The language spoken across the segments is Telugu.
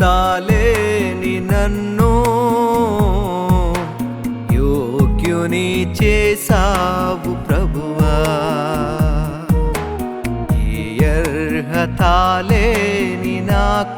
యోగ్యతాలేని నన్ను యోగ్యుని చేసావు ప్రభువా. ఏ అర్హతాలేని నాకు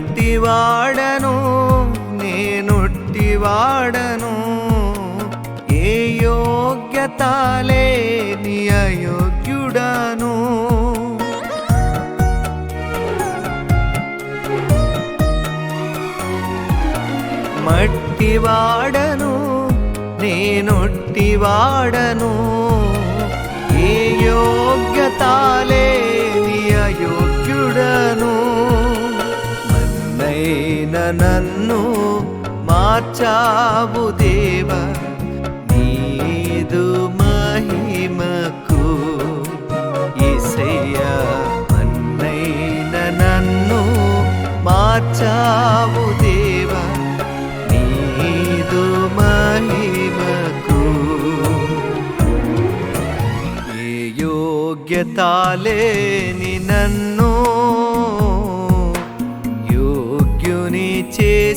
మట్టివాడను నేనొట్టివాడను ఏ యోగ్యత లేని అయోగ్యుడను. మట్టివాడను నేనొట్టివాడను నన్ను మార్చావు దేవ నీదు మహిమకు. ఏసయ్యా మన్నైన నన్ను మార్చావు దేవ నీదు మహిమకు. ఏ యోగ్యత లేని నన్ను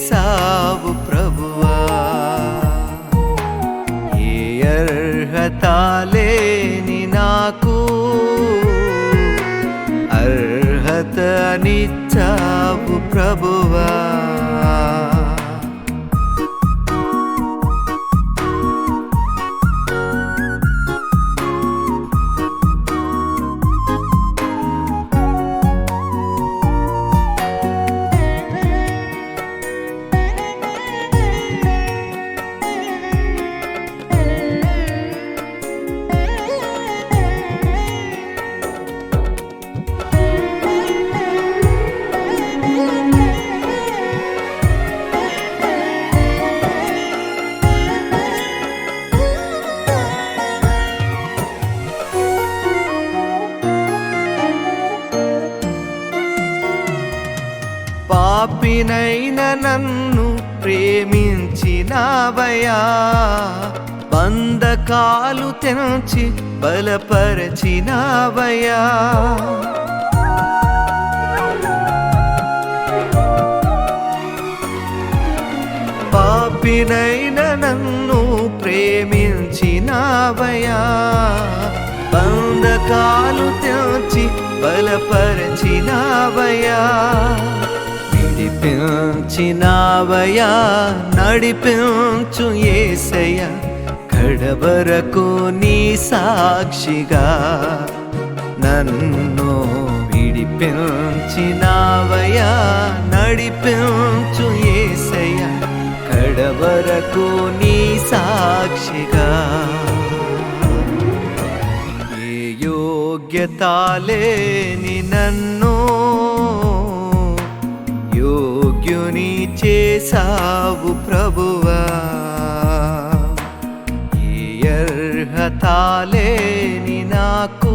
చేశావు ప్రభువా. ఏ అర్హత లేని నాకు అర్హతనిచ్చావు ప్రభువా. నైన నన్ను ప్రేమించినావయా బంధకాలు తెంచి బలపరచినావయా పాపినైన నన్ను ప్రేమించినావయా బంధకాలు తెంచి బలపరచినావయా నడిపించినావయా నడిపించు ఏసయ కడవరకు నీ సాక్షిగా నన్ను విడిపించినావయా నడిపించు ఏసయ కడవరకు నీ సాక్షిగా ఏ యోగ్యత లేని నన్ను చేశావు ప్రభువా. ఏ అర్హత లేని నాకు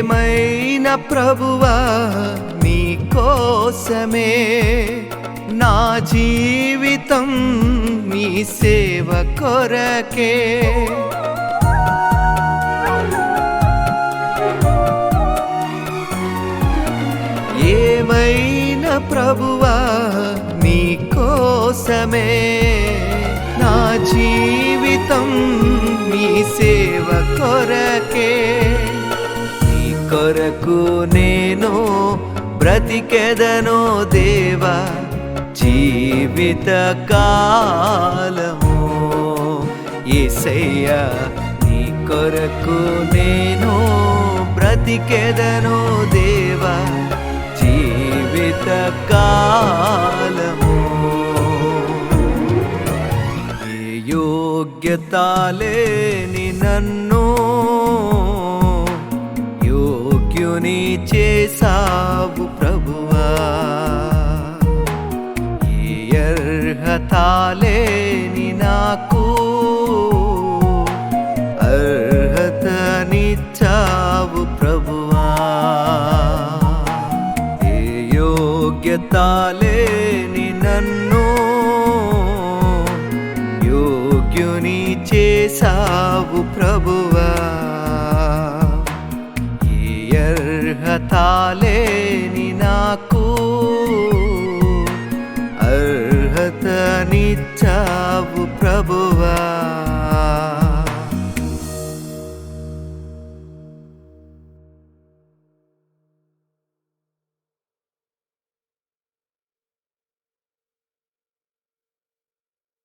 ఏమైనా ప్రభువా నీ కోసమే నా జీవితం నీ సేవ కొరకే. ఏమైనా ప్రభువా నీ కోసమే నా జీవితం నీ సేవ కొరకే. కొరకు నేను బ్రతికెదను దేవా జీవిత కాలము. ఏసయ్యా నీ కొరకు నేను బ్రతికెదను దేవా జీవిత కాలము. ఏ యోగ్యత లేని నన్ను నీ చేసావు ప్రభువా. ఏ అర్హత లేని నాకు అర్హతనిచ్చావు ప్రభువా. ఏ యోగ్యత లేని నన్ను యోగ్యుని చేసావు ప్రభువా. ఏ అర్హత